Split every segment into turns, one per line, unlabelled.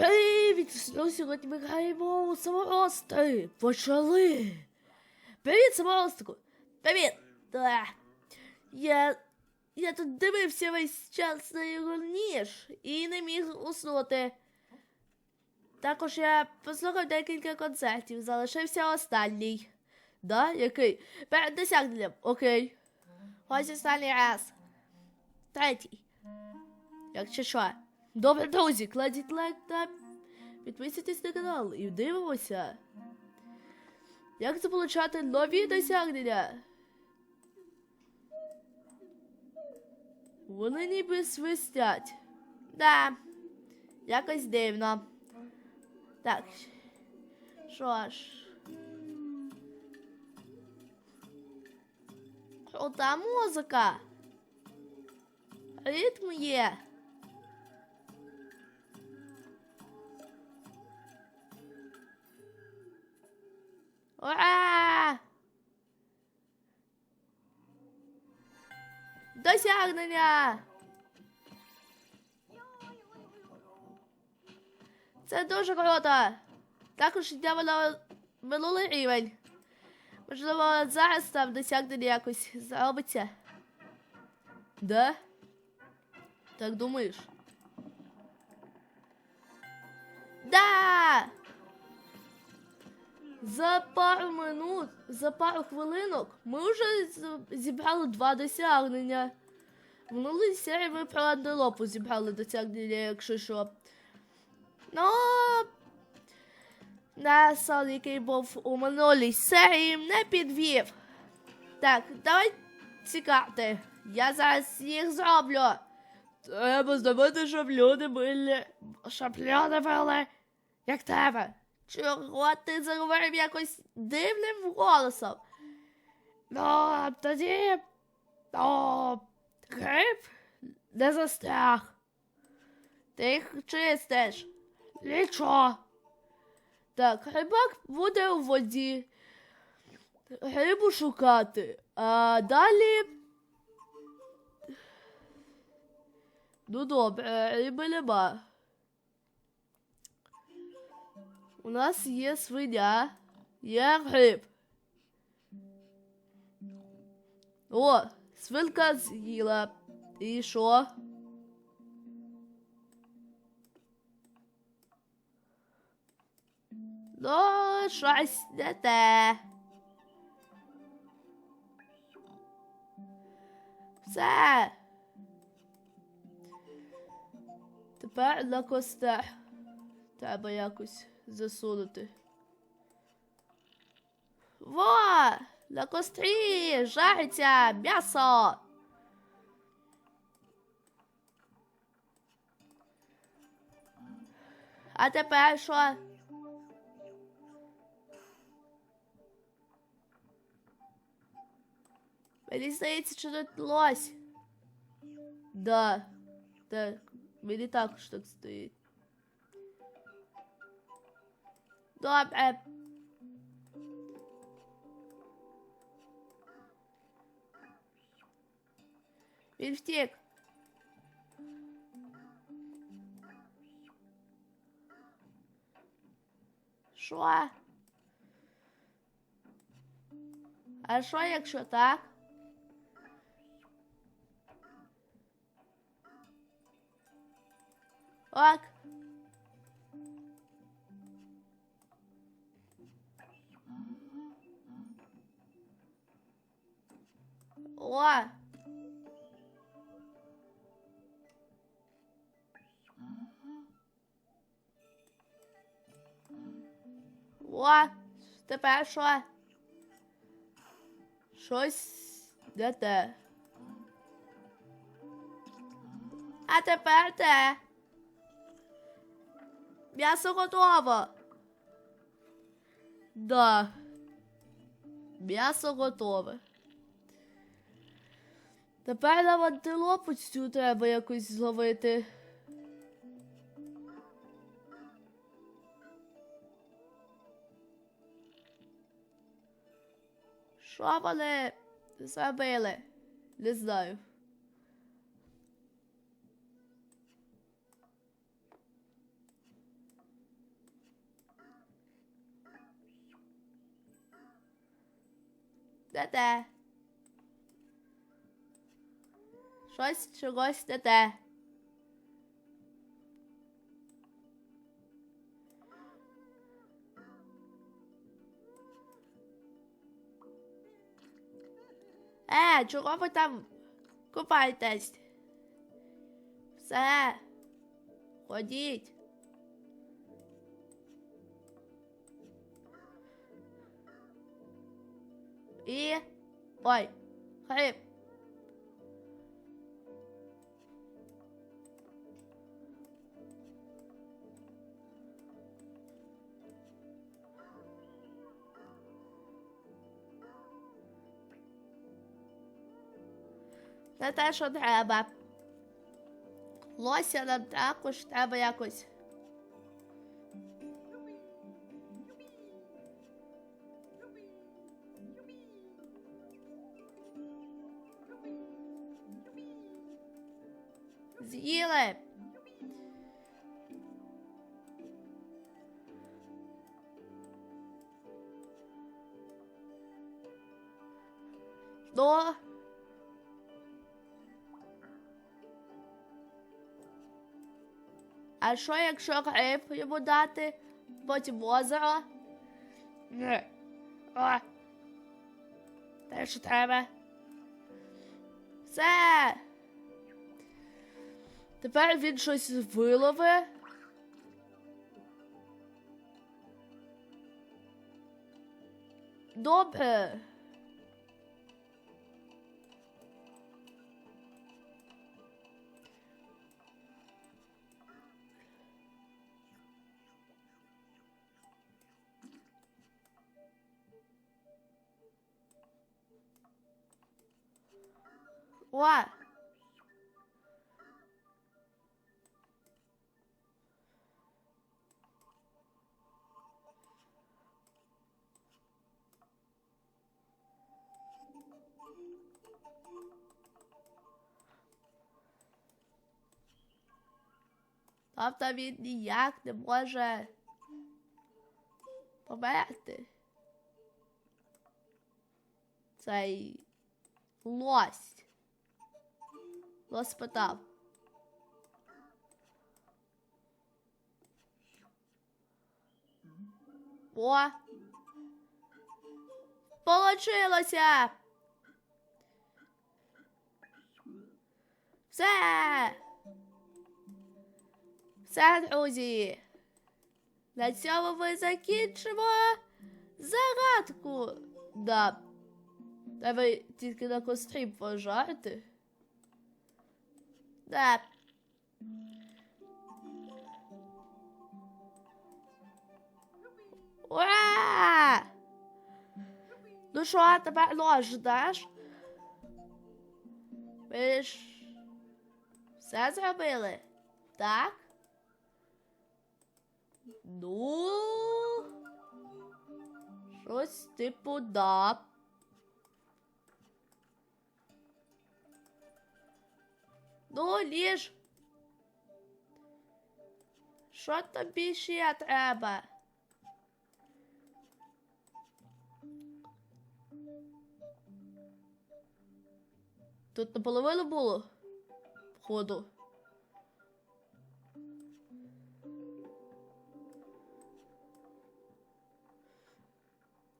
Привіт! Ну, сьогодні ми граємо у саморости. Почали. Привіт, саморостику. Привіт. Да. Я, я тут дивився весь час на його ніж і не міг уснути. Також я послухав декілька концертів, залишився останній. Да? Який? Перед досягненням. Окей. Ось останній раз. Третій. Якщо що. Добре, друзі, кладіть лайк та підписуйтесь на канал і дивимося. Як заполучати нові досягнення? Вони ніби свистять. Да, якось дивно. Так. Що ж. Крута музика. Ритм є. Ура! Досягнення! Це дуже круто! Також йдемо на минулий рівень. Можливо, зараз там досягнення якось зробиться. Да? Так думаєш? Да! За пару минут, за пару хвилинок ми вже зібрали два досягнення. В минулій серії ми про антилопу зібрали досягнення, якщо що. Ну, Насон, який був у минулій серії, не підвів. Так, давай цікавте. Я зараз їх зроблю. Треба зробити, щоб люди були. Щоб люди були. Як тебе. Чого ти заговорив якось дивним голосом? Ну, тоді. Ну, гриб не застряг. Ти їх чистиш. Нічого. Так, рибак буде у воді. Рибу шукати. А далі. Ну добре, риби нема. У нас є свиня, є гриб. О, свинка з'їла. І що? Ну, щось не те. Все. Тепер на костер. Треба якось засунути. Во! На кострі жариться м'ясо. А тепер що? Мені здається, що тут лось. Да. Так. Мені також так стоїть. Добре. Він втік. Що? А що, якщо так? Ок. Тепер що? Щось не те. А тепер те. М'ясо готово. Да. М'ясо готове. Тепер нам антилопу цю треба якось зловити. Що вони зробили? Не знаю. Не те. Щось чогось не те. Е, чого ви там купаєтесь? Все. Ходіть. І. Ой. Хрип. Не те, що треба. Лося нам також треба якось. З'їли. Ну. А що, якщо гриб йому дати? Потім озеро? Ні. О. Те, що треба. Все. Тепер він щось виловив. Добре. О! Тобто він ніяк не може померти. Цей лось. Спитав. О! Получилося! Все! Все, друзі! На цьому ми закінчимо загадку. Да. Та тільки на кострі пожарте. Да. Ура! Ну що, тепер нож даш? Ви ж все зробили? Так? Ну. Щось типу да. Ну, ліж. Що тобі ще треба? Тут наполовину було? Походу.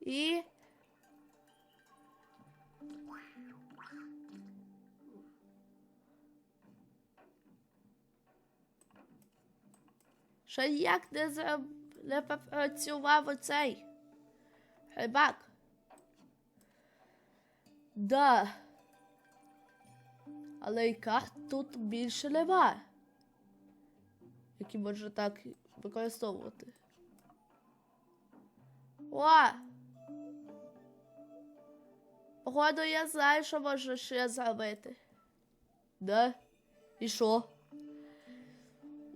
І. Ще як не, зроб... не попрацював оцей рибак? Да. Але і карт тут більше нема. Які можна так використовувати. О! Походу, я знаю, що можна ще зробити. Да? І що?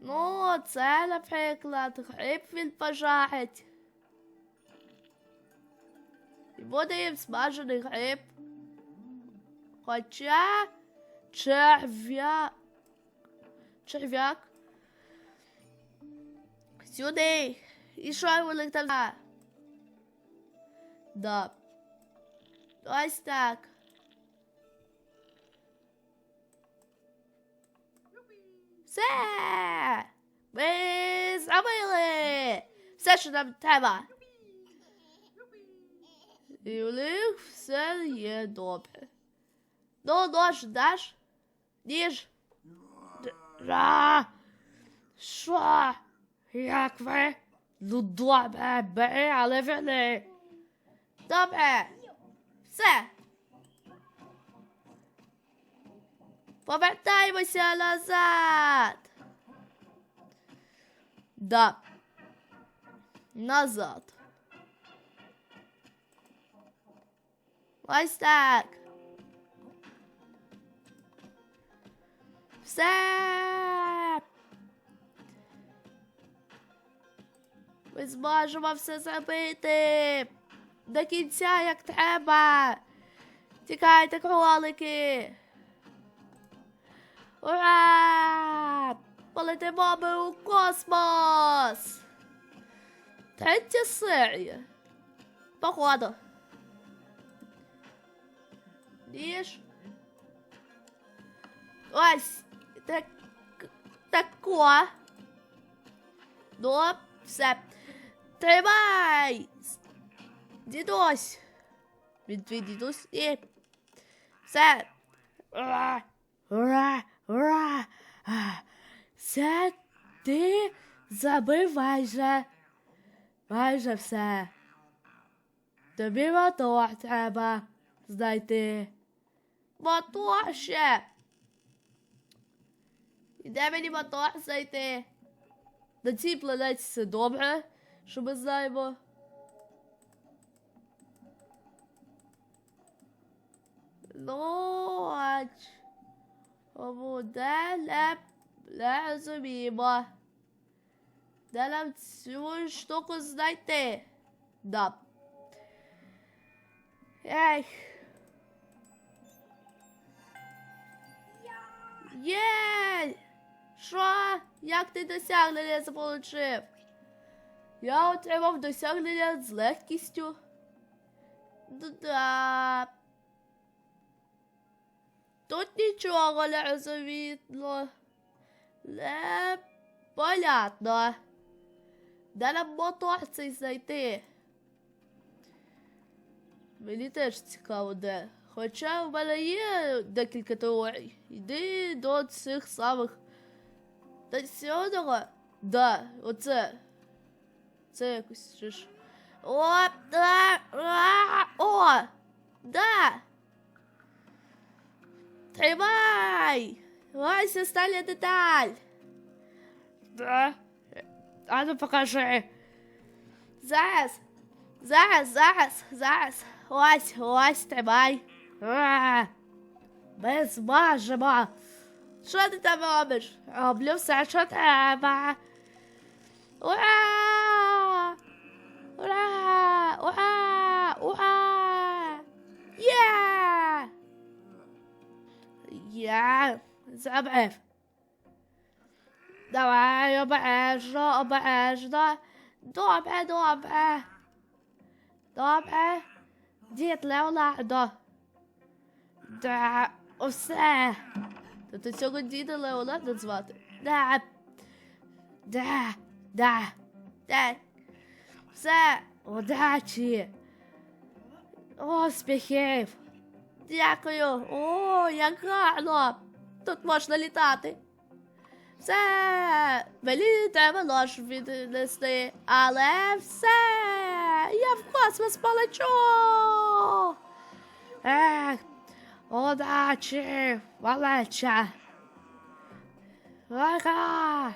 Ну, це, наприклад, гриб він пожарить. І буде їм смажений гриб. Хоча черв'як. Черв'як. Сюди. І що вони там? Да. Ось так. Все! Ми зробили! Все, що нам треба. І у них все є добре. Ну, нож даш? Ніж? Ра! Що? Як ви? Ну, добре, бери, але верни. Добре. Все. Повертаємося назад. Да. Назад. Ось так. Все. Ми зможемо все зробити. До кінця, як треба. Тікайте, кролики. Ура! Полетимо ми у космос. Третя серія. Походу. Ніж. Ось. Так. Тако. Ну, все. Тримай! Дідусь. Він твій дідусь і. Все. Ура! Ура! Ура! Це ти забив майже. Майже все. Тобі мотор треба знайти. Мотор ще. І де мені мотор знайти? На цій планеті все добре, що ми знаємо. Ну, а чому де не, не розуміємо. Де нам цю штуку знайти? Да. Ех. Є! Що? Як ти досягнення заполучив? Я отримав досягнення з легкістю. Да. Тут нічого не розумітно. Не понятно. Де нам мотор цей знайти? Мені теж цікаво, де. Хоча в мене є декілька теорій. Йди до цих самих. Та сьогодні? Да, оце. Це якось. О, да, о, да. Тримай! Ось остання деталь. Да. А ну покажи. Зараз. Зараз, зараз, зараз. Ось, ось, тримай. А, Ми зможемо. Що ти там робиш? Роблю все, що треба. Ура! Я забив. Давай обережно, обережно. Добре, добре. Добре. Дід Леонардо. Да, усе. Ти цього діда Леонардо звати? Да. Да, да, да. Все, удачі. Успіхів. Дякую. О, як гарно. Тут можна літати. Все, мені треба нож віднести, але все, я в космос полечу. Ех, удачі, малеча. Ага.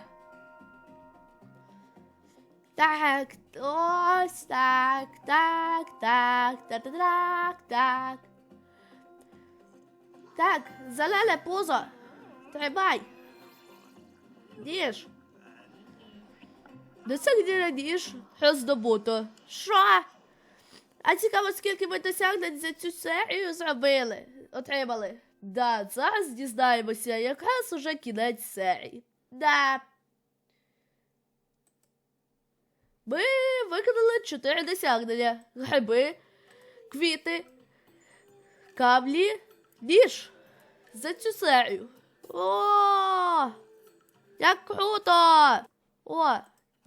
Так, ось так, так, так, так, так, так, так. Так, зелене пузо. Тримай. Ніж. Досягнення ніж роздобуто. Що? А цікаво, скільки ми досягнень за цю серію зробили, отримали. Да, зараз дізнаємося, якраз уже кінець серії. Да. Ми виконали чотири досягнення. Гриби, квіти, Камлі ніж за цю серію. О! Як круто! О,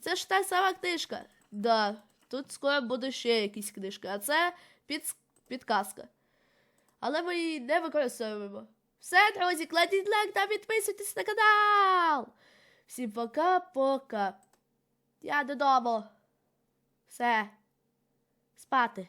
це ж та сама книжка. Да, тут скоро буде ще якісь книжки, а це під, підказка. Але ми її не використовуємо. Все, друзі, кладіть лайк та підписуйтесь на канал. Всім пока-пока. Я додому. Все. Спати.